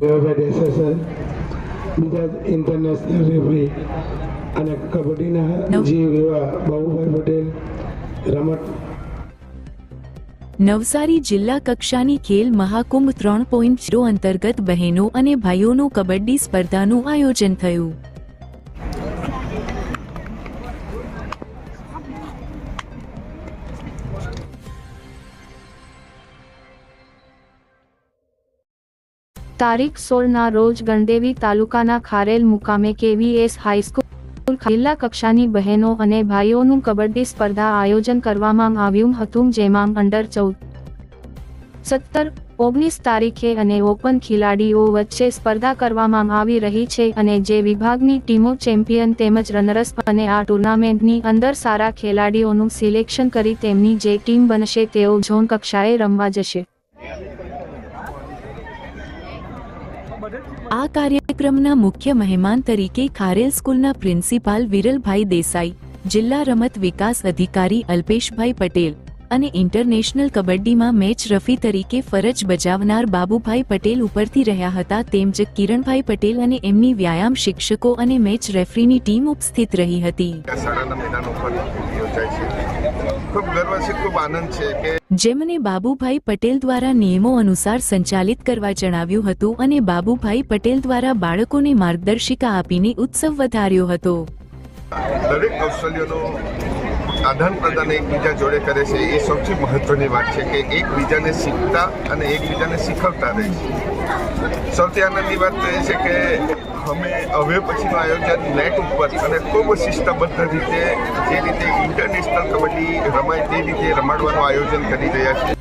દેવાભાઈ દેસાસર બીજા international referee અને કબડ્ડીના જીવ એવા બાબુભાઈ પટેલ રમત નવસારી જિલ્લા કક્ષાની ખેલ મહાકુંભ ત્રણ પોઈન્ટ ઝીરો અંતર્ગત બહેનો અને ભાઈઓનું કબડ્ડી સ્પર્ધાનું આયોજન થયું. તારીખ સોળના રોજ ગણદેવી તાલુકાના ખારેલ મુકામે કેવીએસ હાઈસ્કૂલ જિલ્લા કક્ષાની બહેનો અને ભાઈઓનું કબડ્ડી સ્પર્ધા આયોજન કરવામાં આવ્યું હતું, જેમાં અંડર ચૌદ સત્તર, ઓગણીસ તારીખે અને ઓપન ખેલાડીઓ વચ્ચે સ્પર્ધા કરવામાં આવી રહી છે અને જે વિભાગની ટીમો ચેમ્પિયન તેમજ રનરસ અને આ ટુર્નામેન્ટની અંદર સારા ખેલાડીઓનું સિલેક્શન કરી તેમની જે ટીમ બનશે તેઓ ઝોન કક્ષાએ રમવા જશે. આ કાર્યક્રમના મુખ્ય મહેમાન તરીકે ખારેલ સ્કૂલના પ્રિન્સિપાલ વિરલભાઈ દેસાઈ, જિલ્લા રમત વિકાસ અધિકારી અલ્પેશભાઈ પટેલ અને ઇન્ટરનેશનલ કબડ્ડીમાં મેચ રફી તરીકે ફરજ બજાવનાર બાબુભાઈ પટેલ ઉપરથી રહ્યા હતા. તેમજ કિરણભાઈ પટેલ અને એમની વ્યાયામ શિક્ષકો અને મેચ રેફરીની ટીમ ઉપસ્થિત રહી હતી. ખૂબ ગર્વ છે ખૂબ આનંદ છે કે જેમને બાબુભાઈ પટેલ દ્વારા નિયમો અનુસાર સંચાલિત કરવા જણાવ્યું હતું અને બાબુભાઈ પટેલ દ્વારા બાળકોને માર્ગદર્શિકા આપીને ઉત્સવ વધાર્યો હતો. દરેક કૌશલ્યોનો આદાન પ્રદાન એકબીજા જોડે કરે છે. એ સૌથી મહત્વની વાત છે કે એકબીજાને શીખતા અને એકબીજાને શીખવતા રહે છે. સૌથી આનંદની વાત તો એ છે કે અમે હવે પછીનું આયોજન નેટ ઉપર અને ખૂબ શિસ્તબદ્ધ રીતે જે રીતે ઇન્ટરનેશનલ કબડ્ડી રમાય તે રીતે રમાડવાનું આયોજન કરી રહ્યા છીએ.